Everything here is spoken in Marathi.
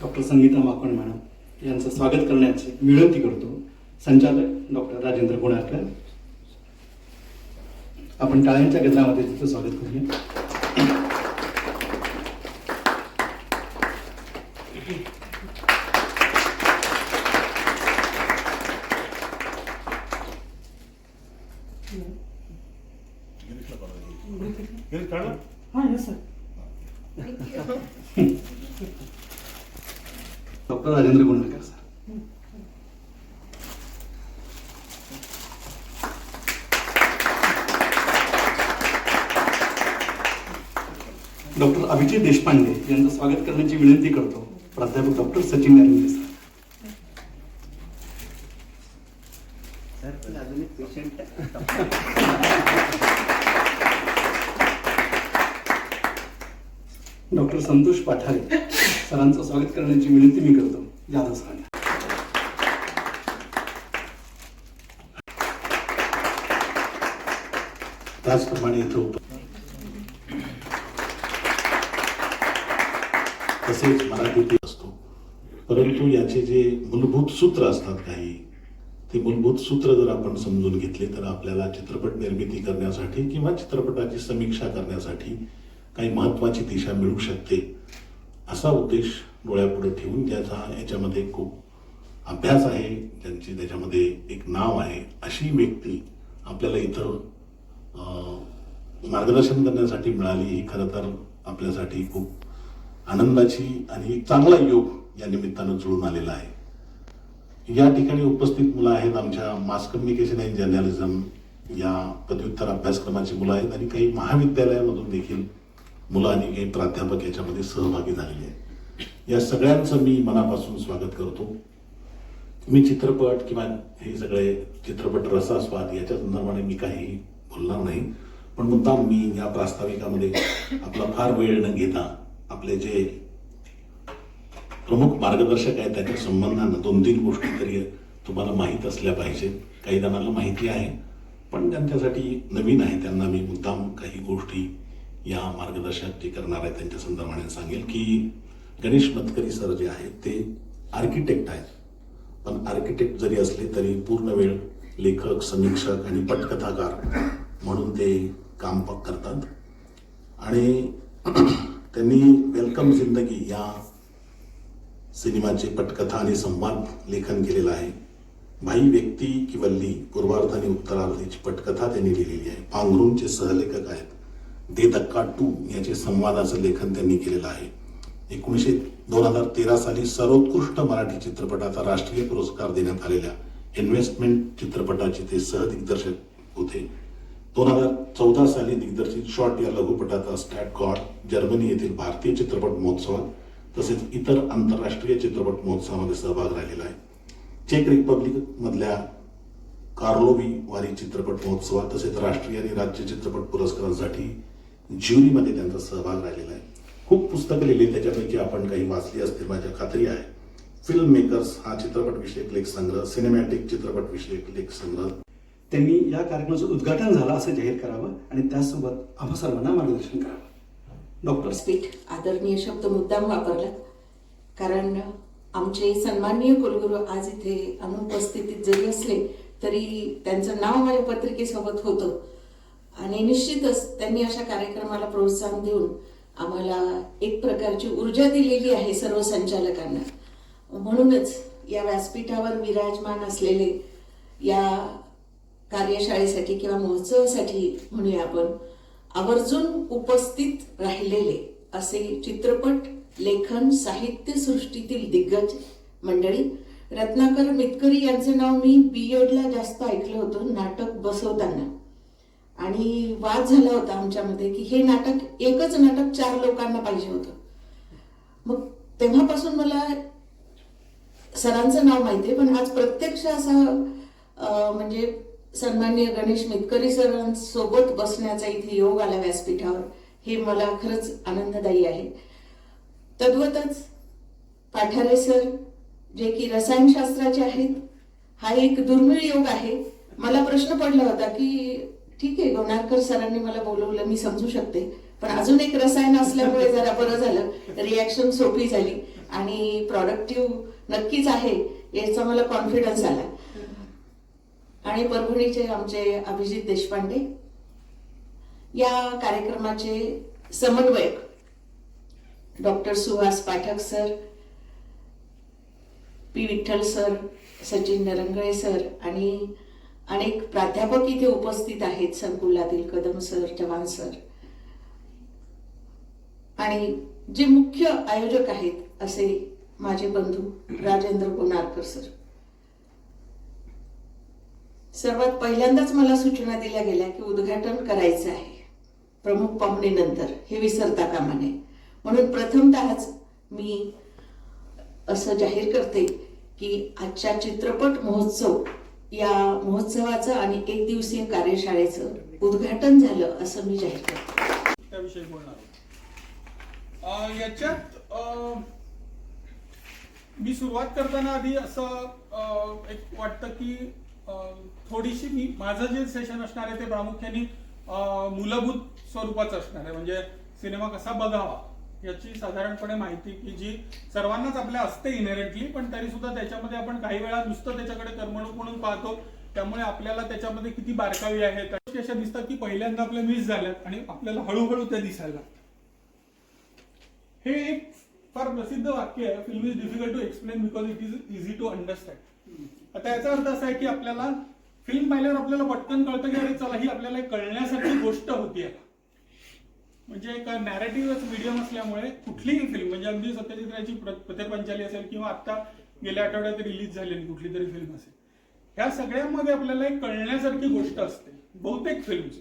डॉक्टर संगीता माकण मॅडम यांचं स्वागत करण्याची विनंती करतो. संचालक डॉक्टर राजेंद्र गुणारकर. आपण टाळ्यांच्या गजरामध्ये तिचं स्वागत करूया. काढलं doctor Rajendra Gunarkar sir. Doctor Abhijit Deshpande यांचं स्वागत करण्याची विनंती करतो. प्राध्यापक doctor Sachin Narayan sir. Doctor Santosh Pathare. सरांचं स्वागत करण्याची विनंती मी करतो. जाधव सरांना त्याचप्रमाणे इथं उप तसेच मराठी असतो. परंतु याचे जे मूलभूत सूत्र असतात काही ते मूलभूत सूत्र जर आपण समजून घेतले तर आपल्याला चित्रपट निर्मिती करण्यासाठी किंवा चित्रपटाची समीक्षा करण्यासाठी काही महत्वाची दिशा मिळू शकते. असा उद्देश डोळ्यापुढे ठेवून ज्याचा याच्यामध्ये खूप अभ्यास आहे. ज्यांची त्याच्यामध्ये एक नाव आहे अशी व्यक्ती आपल्याला इथं मार्गदर्शन करण्यासाठी मिळाली. ही खरं तर आपल्यासाठी खूप आनंदाची आणि एक चांगला योग या निमित्तानं जुळून आलेला आहे. या ठिकाणी उपस्थित मुलं आहेत आमच्या मास कम्युनिकेशन अँड जर्नलिझम या पदव्युत्तर अभ्यासक्रमाची मुलं आहेत आणि काही महाविद्यालयामधून देखील मुलं आणि काही प्राध्यापक याच्यामध्ये सहभागी झालेले आहेत. या सगळ्यांचं मी मनापासून स्वागत करतो. मी चित्रपट किंवा हे सगळे चित्रपट रसास्वाद याच्या संदर्भाने मी काही बोलणार नाही. पण मुद्दाम मी या प्रास्ताविकामध्ये आपला फार वेळ न घेता आपले जे प्रमुख मार्गदर्शक आहेत त्याच्या संबंधानं दोन तीन गोष्टी तरी तुम्हाला माहीत असल्या पाहिजेत काही जणांना माहिती आहे पण त्यांच्यासाठी नवीन आहे. त्यांना मी मुद्दाम काही गोष्टी या मार्गदर्शक जे करणार आहेत त्यांच्या संदर्भाने सांगेल की गणेश मतकरी सर जे आहेत ते आर्किटेक्ट आहेत. पण आर्किटेक्ट जरी असले तरी पूर्ण वेळ लेखक समीक्षक आणि पटकथाकार म्हणून ते काम करतात. आणि त्यांनी वेलकम जिंदगी या सिनेमाचे पटकथा आणि संवाद लेखन केलेलं आहे. भाई व्यक्ती की वल्ली पूर्वार्ध आणि उत्तरार्धीची पटकथा त्यांनी लिहिलेली आहे. पांघरूनचे सहलेखक आहेत. दे धक्का टू याचे संवादाचं लेखन त्यांनी केलेलं आहे. एकोणीसशे दोन हजार तेरा साली सर्वोत्कृष्ट मराठी चित्रपटाचा राष्ट्रीय पुरस्कार देण्यात आलेल्या इन्व्हेस्टमेंट चित्रपटाचे ते सहदिग्दर्शक होते. दोन हजार चौदा साली दिग्दर्शित शॉर्ट या लघुपटाचा स्टॅट गॉड जर्मनी येथील भारतीय चित्रपट महोत्सवात तसेच इतर आंतरराष्ट्रीय चित्रपट महोत्सवामध्ये सहभाग राहिलेला आहे. चेक रिपब्लिक मधल्या कार्लोवी वारी चित्रपट महोत्सवात तसेच राष्ट्रीय आणि राज्य चित्रपट पुरस्कारांसाठी जीवनीमध्ये त्यांचा सहभाग राहिलेला आहे. खूप पुस्तकं लिहिली त्याच्यापैकी आपण काही वाचली असतील माझ्या खात्री आहे. फिल्म मेकर्स हा चित्रपट विषयक लेख संग्रह सिनेमॅटिक चित्रपट विषयक लेख संग्रह त्यांनी या कार्यक्रमाचं उद्घाटन झालं असं जाहीर करावं आणि त्यासोबत आम्हा सर्वांना मार्गदर्शन करावं. डॉक्टर स्पीठ आदरणीय शब्द मुद्दाम वापरला कारण आमचे सन्माननीय कुलगुरू आज इथे अनुपस्थितीत जरी असले तरी त्यांचं नाव माझ्या पत्रिकेसोबत होतं. आणि निश्चितच त्यांनी अशा कार्यक्रमाला प्रोत्साहन देऊन आम्हाला एक प्रकारची ऊर्जा दिलेली आहे सर्व संचालकांना म्हणूनच या व्यासपीठावर विराजमान असलेले या कार्यशाळेसाठी किंवा महोत्सवासाठी म्हणूया आपण आवर्जून उपस्थित राहिलेले असे चित्रपट लेखन साहित्य सृष्टीतील दिग्गज मंडळी रत्नाकर मितकरी यांचं नाव मी बी एडला जास्त ऐकलं होतं नाटक बसवताना. आणि वाद झाला होता आमच्यामध्ये की हे नाटक एकच नाटक चार लोकांना पाहिजे होतं. मग तेव्हापासून मला सरांचं नाव माहिती आहे पण आज प्रत्यक्ष असा म्हणजे सन्मान्य गणेश मितकरी सरांसोबत बसण्याचा इथे योग आला व्यासपीठावर हे मला खरंच आनंददायी आहे. तद्वतच पाठारे सर जे की रसायनशास्त्राचे आहेत हा एक दुर्मिळ योग आहे. मला प्रश्न पडला होता की ठीक आहे गोनारकर सरांनी मला बोलवलं मी समजू शकते. पण अजून एक रसायन असल्यामुळे जरा बरं झालं. रिॲक्शन सोपी झाली. आणि प्रॉडक्टिव्ह नक्कीच आहे याचा मला कॉन्फिडन्स आला. आणि परभणीचे आमचे अभिजित देशपांडे या कार्यक्रमाचे समन्वयक doctor Suhas Pathak sir P Vitthal sir Sachin Narangale sir आणि अनेक प्राध्यापक इथे उपस्थित आहेत संकुलातील कदम सर जवान सर. आणि जे मुख्य आयोजक आहेत असे माझे बंधू राजेंद्र कोणारकर सर. सर्वात पहिल्यांदाच मला सूचना दिल्या गेल्या की उद्घाटन करायचं आहे. प्रमुख पाहुणेनंतर हे विसरता कामा नये. म्हणून प्रथमतःच मी असं जाहीर करते की आजच्या चित्रपट महोत्सव या महोत्सवाचं आणि एक दिवसीय कार्यशाळेचं उद्घाटन झालं असं मी जाहीर करतो. त्याविषयी बोलणार याच्यात अं, मी सुरुवात करताना आधी असं एक वाटतं की थोडीशी मी माझं जे सेशन असणार आहे ते प्रामुख्याने मूलभूत स्वरूपाचं असणार आहे. म्हणजे सिनेमा कसा बघावा याची साधारणपणे माहिती की जी सर्वांनाच आपल्या असते इनहेरेंटली पण तरी सुद्धा त्याच्यामध्ये आपण काही वेळा नुसतं त्याच्याकडे करमणूक म्हणून पाहतो. त्यामुळे आपल्याला त्याच्यामध्ये किती बारकावी आहेत. अशा दिसतात की पहिल्यांदा आपल्या मिस झाल्यात आणि आपल्याला हळूहळू त्या दिसायला लागतात. हे एक फार प्रसिद्ध वाक्य आहे. Film is difficult to explain because it is easy to understand आता याचा अर्थ असा आहे की आपल्याला फिल्म पाहिल्यावर आपल्याला पटकन कळतं की अरे चला ही आपल्याला कळण्यासाठी गोष्ट होती आता. म्हणजे एक नॅरेटिव्ह मिडियम असल्यामुळे कुठलीही फिल्म म्हणजे अगदी सत्यजित रायची प्र- पंचाली असेल किंवा आता गेल्या आठवड्यात रिलीज झालेली कुठली तरी फिल्म असेल. ह्या सगळ्यांमध्ये आपल्याला एक कळण्यासारखी गोष्ट असते. बहुतेक फिल्म्स